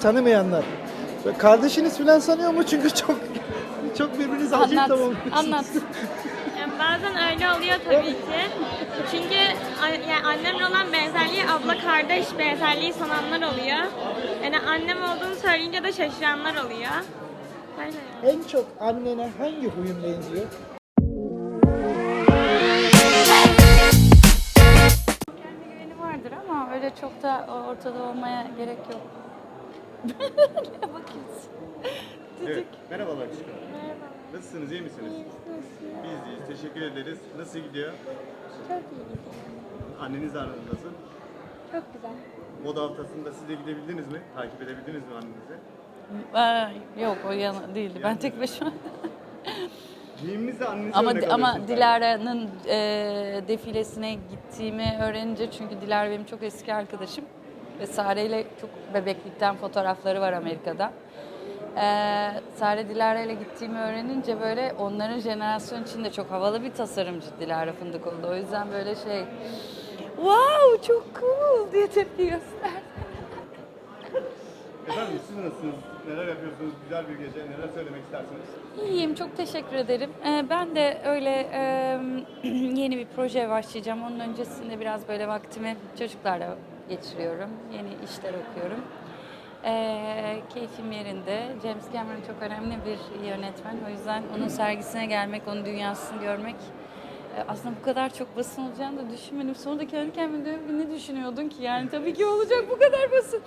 tanımayanlar. Kardeşiniz falan sanıyor mu? Çünkü çok çok birbirinize acayip Anlat, tamamlıyorsunuz. anlat. Yani bazen öyle oluyor tabii ki. Çünkü a- yani annemle olan benzerliği abla kardeş benzerliği sananlar oluyor. Yani annem olduğunu söyleyince de şaşıranlar oluyor. Böyle. En çok annene hangi huyun benziyor? Kendi güveni vardır ama öyle çok da ortada olmaya gerek yok. Ne bakıyorsun? Evet, merhabalar Çıkın. Nasılsınız, iyi misiniz? Biz deyiz, teşekkür ederiz. Nasıl gidiyor? Çok iyi gidiyor. Anneniz aranız nasıl? Çok güzel. Moda haftasında siz de gidebildiniz mi? Takip edebildiniz mi annenizi? Aa, yok o yana değildi. Ben tek başıma. Giyiminiz de annenize ama örnek ama alıyorsunuz Dilara'nın e, defilesine gittiğimi öğrenince çünkü Dilara benim çok eski arkadaşım ve çok bebeklikten fotoğrafları var Amerika'da. Ee, Sare Dilara ile gittiğimi öğrenince böyle onların jenerasyon içinde çok havalı bir tasarımcı Dilara Fındıkoğlu. O yüzden böyle şey wow çok cool diye tepki gösterdi. Efendim siz nasılsınız? Neler yapıyorsunuz? Güzel bir gece. Neler söylemek istersiniz? İyiyim, çok teşekkür ederim. Ee, ben de öyle yeni bir projeye başlayacağım. Onun öncesinde biraz böyle vaktimi çocuklarla geçiriyorum. Yeni işler okuyorum. Ee, keyfim yerinde. James Cameron çok önemli bir yönetmen. O yüzden onun sergisine gelmek, onun dünyasını görmek aslında bu kadar çok basın olacağını da düşünmedim. Sonra da kendi kendime diyorum ne düşünüyordun ki? Yani tabii ki olacak bu kadar basın.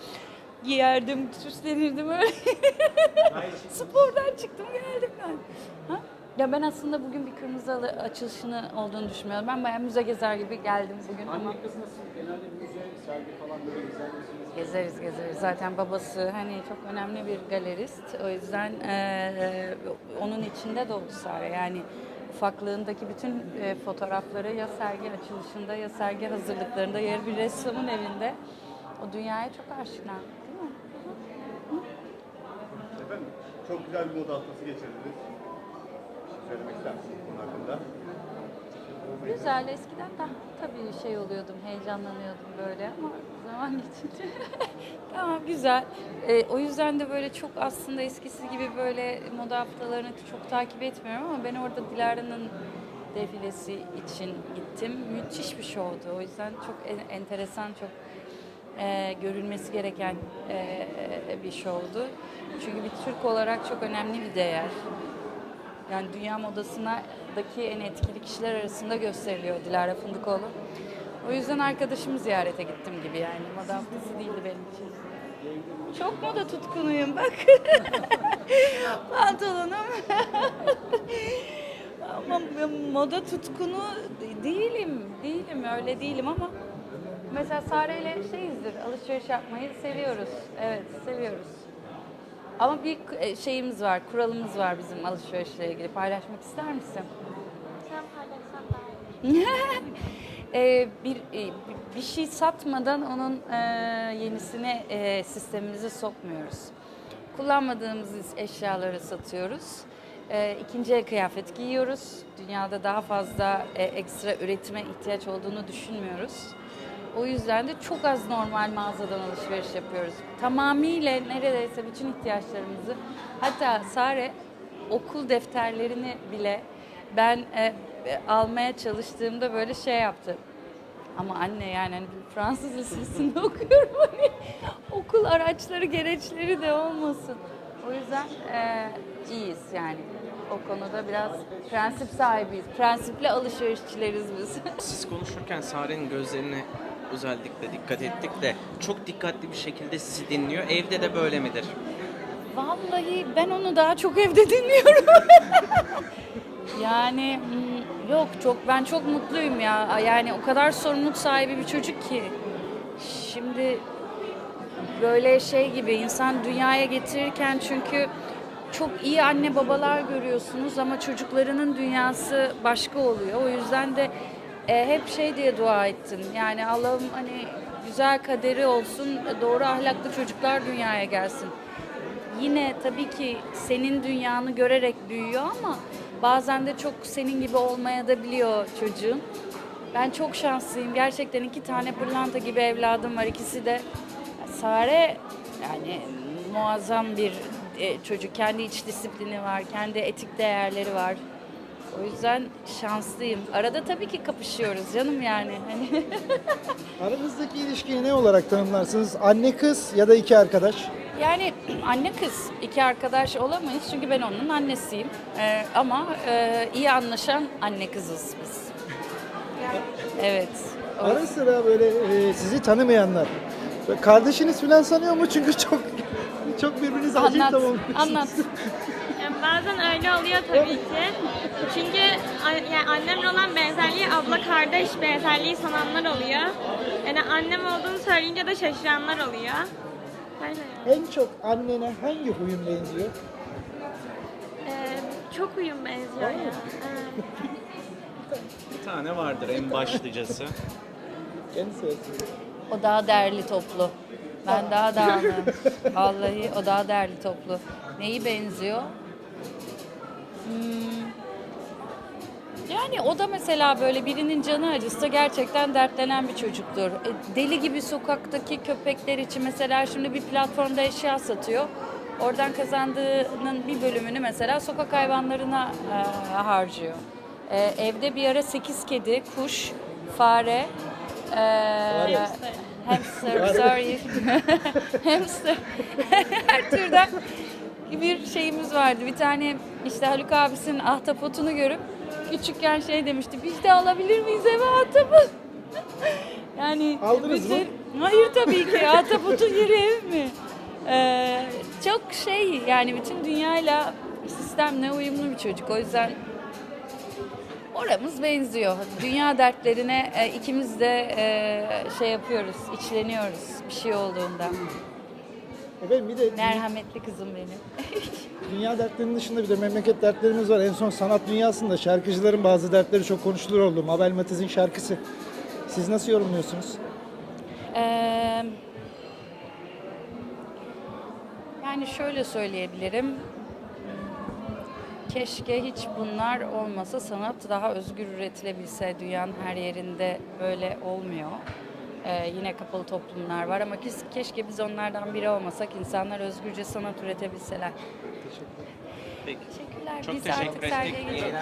Giyerdim, süslenirdim öyle. Spordan çıktım geldim ben. Ha? Ya ben aslında bugün bir kırmızı halı açılışını olduğunu düşünmüyorum. Ben bayağı müze gezer gibi geldim bugün ama Anne kız nasıl? Genelde müze, sergi falan böyle gezer misiniz? gezeriz gezeriz. Zaten babası hani çok önemli bir galerist. O yüzden eee, onun içinde de oldu Sare. Yani ufaklığındaki bütün e, fotoğrafları ya sergi açılışında ya sergi hazırlıklarında ya bir ressamın evinde. O dünyaya çok aşina. Değil mi? Efendim, çok güzel bir moda haftası geçirdiniz. Bir şey söylemek ister misiniz bunun hakkında? Güzel. Eskiden daha tabii şey oluyordum, heyecanlanıyordum böyle ama zaman geçince tamam güzel. Ee, o yüzden de böyle çok aslında eskisi gibi böyle moda haftalarını çok takip etmiyorum ama ben orada Dilara'nın defilesi için gittim. Müthiş bir şovdu. O yüzden çok en- enteresan, çok e, görülmesi gereken e, bir şovdu. Çünkü bir Türk olarak çok önemli bir değer. Yani dünya modasındaki en etkili kişiler arasında gösteriliyor Dilara Fındıkoğlu. O yüzden arkadaşımı ziyarete gittim gibi yani. Moda haftası değildi benim için. Çok moda tutkunuyum bak. Pantolonum. ama moda tutkunu değilim. Değilim öyle değilim ama mesela Sare ile şeyizdir. Alışveriş yapmayı seviyoruz. Evet seviyoruz. Ama bir e, şeyimiz var, kuralımız var bizim alışverişle ilgili. Paylaşmak ister misin? Sen paylaşsan daha iyi. Bir e, bir şey satmadan onun e, yenisini e, sistemimize sokmuyoruz. Kullanmadığımız eşyaları satıyoruz. E, ikinci el kıyafet giyiyoruz. Dünyada daha fazla e, ekstra üretime ihtiyaç olduğunu düşünmüyoruz. O yüzden de çok az normal mağazadan alışveriş yapıyoruz. Tamamıyla neredeyse bütün ihtiyaçlarımızı hatta Sare okul defterlerini bile ben e, e, almaya çalıştığımda böyle şey yaptı. Ama anne yani hani Fransız lisesinde okuyorum hani okul araçları gereçleri de olmasın. O yüzden e, iyiyiz yani. O konuda biraz prensip sahibiyiz. Prensipli alışverişçileriz biz. Siz konuşurken Sare'nin gözlerine özellikle dikkat ettik de çok dikkatli bir şekilde sizi dinliyor. Evde de böyle midir? Vallahi ben onu daha çok evde dinliyorum. yani hmm, yok çok ben çok mutluyum ya. Yani o kadar sorumluluk sahibi bir çocuk ki. Şimdi böyle şey gibi insan dünyaya getirirken çünkü çok iyi anne babalar görüyorsunuz ama çocuklarının dünyası başka oluyor. O yüzden de e, hep şey diye dua ettim. Yani Allah'ım hani güzel kaderi olsun, doğru ahlaklı çocuklar dünyaya gelsin. Yine tabii ki senin dünyanı görerek büyüyor ama bazen de çok senin gibi olmaya da biliyor çocuğun. Ben çok şanslıyım. Gerçekten iki tane pırlanta gibi evladım var. İkisi de Sare Yani muazzam bir e, çocuk. Kendi iç disiplini var, kendi etik değerleri var. O yüzden şanslıyım. Arada tabii ki kapışıyoruz canım yani. Hani Aranızdaki ilişkiyi ne olarak tanımlarsınız? Anne kız ya da iki arkadaş? Yani anne kız iki arkadaş olamayız çünkü ben onun annesiyim. Ee, ama e, iyi anlaşan anne kızız biz. Evet. O- Ara sıra böyle e, sizi tanımayanlar böyle kardeşiniz falan sanıyor mu? Çünkü çok çok birbirinize acayip Anlat, tamamlıyorsunuz. anlat. Bazen öyle oluyor tabii ki. Çünkü yani annemle olan benzerliği abla kardeş benzerliği sananlar oluyor. Yani annem olduğunu söyleyince de şaşıranlar oluyor. Yani. En çok annene hangi huyun benziyor? Ee, çok uyum benziyor ya. Evet. Bir tane vardır en başlıcası. Kendisi söylesin. O daha değerli toplu. Ben daha dağınığım. Vallahi o daha değerli toplu. Neyi benziyor? Hmm. Yani o da mesela böyle birinin canı acısı gerçekten dertlenen bir çocuktur. E, Deli gibi sokaktaki köpekler için mesela şimdi bir platformda eşya satıyor. Oradan kazandığının bir bölümünü mesela sokak hayvanlarına e, harcıyor. E, evde bir ara 8 kedi, kuş, fare, e, hamster, sorry, hamster, her türden bir şeyimiz vardı. Bir tane işte Haluk abisinin ahtapotunu görüp küçükken şey demişti. Biz de alabilir miyiz eve ahtapot? yani Aldınız mı? Hayır tabii ki. Ahtapotun yeri ev mi? Ee, çok şey yani bütün dünyayla sistemle uyumlu bir çocuk. O yüzden oramız benziyor. Dünya dertlerine e, ikimiz de e, şey yapıyoruz, içleniyoruz bir şey olduğunda. Efendim bir de Merhametli kızım benim. dünya dertlerinin dışında bir de memleket dertlerimiz var. En son sanat dünyasında şarkıcıların bazı dertleri çok konuşulur oldu. Mabel Matiz'in şarkısı. Siz nasıl yorumluyorsunuz? Ee, yani şöyle söyleyebilirim. Keşke hiç bunlar olmasa sanat daha özgür üretilebilse. Dünyanın her yerinde böyle olmuyor. Ee, yine kapalı toplumlar var ama kes- keşke biz onlardan biri olmasak insanlar özgürce sanat üretebilseler. Peki. Teşekkürler. Çok biz teşekkür artık sergiye geçelim.